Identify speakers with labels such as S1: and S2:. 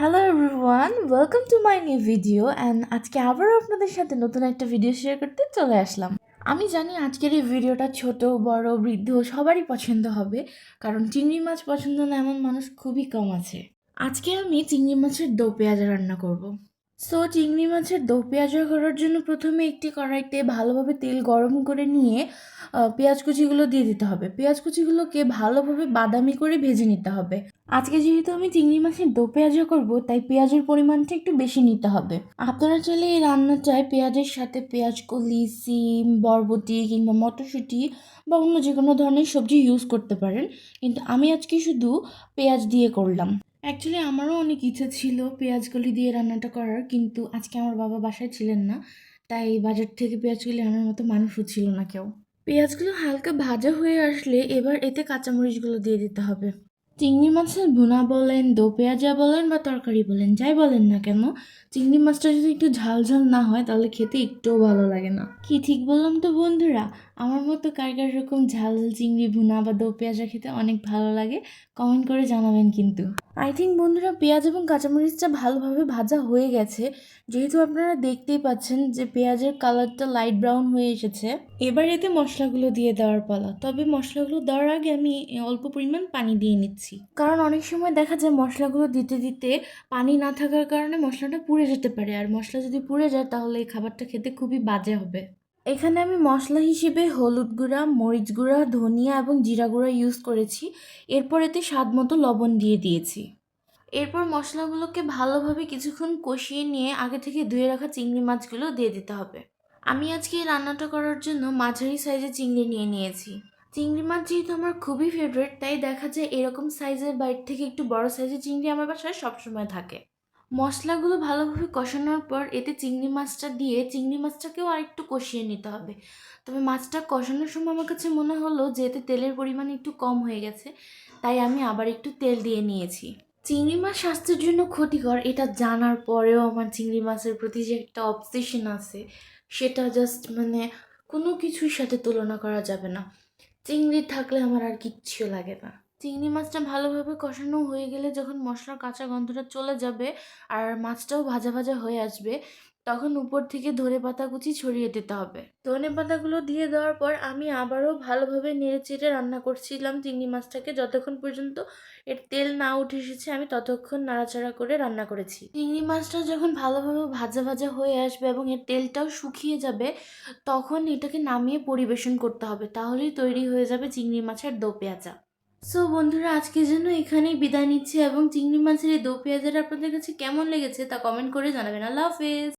S1: Hello everyone welcome to my new video and আজকে আবারও আপনাদের সাথে নতুন একটা ভিডিও শেয়ার করতে চলে আসলাম। আমি জানি আজকের এই ভিডিওটা ছোট, বড়, বৃদ্ধ, সবারই পছন্দ হবে, কারণ চিংড়ি মাছ পছন্দ না এমন মানুষ খুবই কম আছে। আজকে আমি চিংড়ি মাছের দো পেঁয়াজ রান্না করব। সো চিংড়ি মাছের দো পেঁয়াজা করার জন্য প্রথমে একটি কড়াইতে ভালোভাবে তেল গরম করে নিয়ে পেঁয়াজ কুচিগুলো দিয়ে দিতে হবে। পেঁয়াজ কুচিগুলোকে ভালোভাবে বাদামি করে ভেজে নিতে হবে। আজকে যেহেতু আমি চিংড়ি মাছের দো পেঁয়াজা করব, তাই পেঁয়াজের পরিমাণটা একটু বেশি নিতে হবে। আপনারা চাইলে এই রান্নাটায় পেঁয়াজের সাথে পেঁয়াজ কলি, সিম, বরবটি কিংবা মটরশুঁটি বা অন্য যে কোনো ধরনের সবজি ইউজ করতে পারেন। কিন্তু আমি আজকে শুধু পেঁয়াজ দিয়ে করলাম। অ্যাকচুয়ালি আমারও অনেক ইচ্ছা ছিল পেঁয়াজগুলি দিয়ে রান্নাটা করার, কিন্তু আজকে আমার বাবা বাসায় ছিলেন না, তাই বাজার থেকে পেঁয়াজগুলি আনার মতো মানুষও ছিল না কেউ। পেঁয়াজগুলো হালকা ভাজা হয়ে আসলে এবার এতে কাঁচামরিচগুলো দিয়ে দিতে হবে। চিংড়ি মাছের ভুনা বলেন, দো পেঁয়াজা বলেন বা তরকারি বলেন, যাই বলেন না কেন, চিংড়ি মাছটা যদি একটু ঝাল ঝাল না হয় তাহলে খেতে একটুও ভালো লাগে না। কি ঠিক বললাম তো বন্ধুরা? আমার মতো কার কার এরকম ঝাল ঝাল চিংড়ি, ভুনা বা দো পেঁয়াজা খেতে অনেক ভালো লাগে কমেন্ট করে জানাবেন কিন্তু। আই থিঙ্ক বন্ধুরা পেঁয়াজ এবং কাঁচামরিচটা ভালোভাবে ভাজা হয়ে গেছে। যেহেতু আপনারা দেখতেই পাচ্ছেন যে পেঁয়াজের কালারটা লাইট ব্রাউন হয়ে এসেছে। এবার এতে মশলাগুলো দিয়ে দেওয়ার পালা। তবে মশলাগুলো দেওয়ার আগে আমি অল্প পরিমাণ পানি দিয়ে নিচ্ছি। কারণ অনেক সময় দেখা যায় মশলাগুলো দিতে দিতে পানি না থাকার কারণে মশলাটা পুড়ে যেতে পারে। আর মশলা যদি পুড়ে যায় তাহলে এই খাবারটা খেতে খুবই বাজে হবে। এখানে আমি মশলা হিসেবে হলুদ গুঁড়া, মরিচ গুঁড়া, ধনিয়া এবং জিরা গুঁড়া ইউজ করেছি। এরপর এতে স্বাদ মতো লবণ দিয়ে দিয়েছি। এরপর মশলাগুলোকে ভালোভাবে কিছুক্ষণ কষিয়ে নিয়ে আগে থেকে ধুয়ে রাখা চিংড়ি মাছগুলো দিয়ে দিতে হবে। আমি আজকে এই রান্নাটা করার জন্য মাঝারি সাইজের চিংড়ি নিয়ে নিয়েছি। চিংড়ি মাছ যেহেতু আমার খুবই ফেভারিট তাই দেখা যায় এরকম সাইজের বাইর থেকে একটু বড় সাইজের চিংড়ি আমার বাসায় সবসময় থাকে। মশলাগুলো ভালোভাবে কষানোর পর এতে চিংড়ি মাছটা দিয়ে চিংড়ি মাছটাকেও আরেকটু কষিয়ে নিতে হবে। তবে মাছটা কষানোর সময় আমার কাছে মনে হলো যে এতে তেলের পরিমাণ একটু কম হয়ে গেছে, তাই আমি আবার একটু তেল দিয়ে নিয়েছি। চিংড়ি মাছ স্বাস্থ্যের জন্য ক্ষতিকর এটা জানার পরেও আমার চিংড়ি মাছের প্রতি যে একটা অবসেশন আছে, সেটা জাস্ট মানে কোনো কিছুর সাথে তুলনা করা যাবে না। চিংড়ি থাকলে আমার আর কিচ্ছু লাগে না। চিংড়ি মাছটা ভালোভাবে কষানো হয়ে গেলে যখন মশলার কাঁচা গন্ধটা চলে যাবে আর মাছটাও ভাজা ভাজা হয়ে আসবে, তখন উপর থেকে ধনে পাতা কুচি ছড়িয়ে দিতে হবে। ধনে পাতাগুলো দিয়ে দেওয়ার পর আমি আবারও ভালোভাবে নেড়ে চেড়ে রান্না করছিলাম চিংড়ি মাছটাকে। যতক্ষণ পর্যন্ত এর তেল না উঠে এসেছে, আমি ততক্ষণ নাড়াচাড়া করে রান্না করেছি। চিংড়ি মাছটা যখন ভালোভাবে ভাজা ভাজা হয়ে আসবে এবং এর তেলটাও শুকিয়ে যাবে, তখন এটাকে নামিয়ে পরিবেশন করতে হবে। তাহলেই তৈরি হয়ে যাবে চিংড়ি মাছের দো পেঁয়াজা। সো বন্ধুরা, আজকের জন্য এখানেই বিদায় নিচ্ছি এবং চিংড়ি মাছের এই দো পেঁয়াজাটা আপনাদের কাছে কেমন লেগেছে তা কমেন্ট করে জানাবেন। আল্লাহ হাফেজ।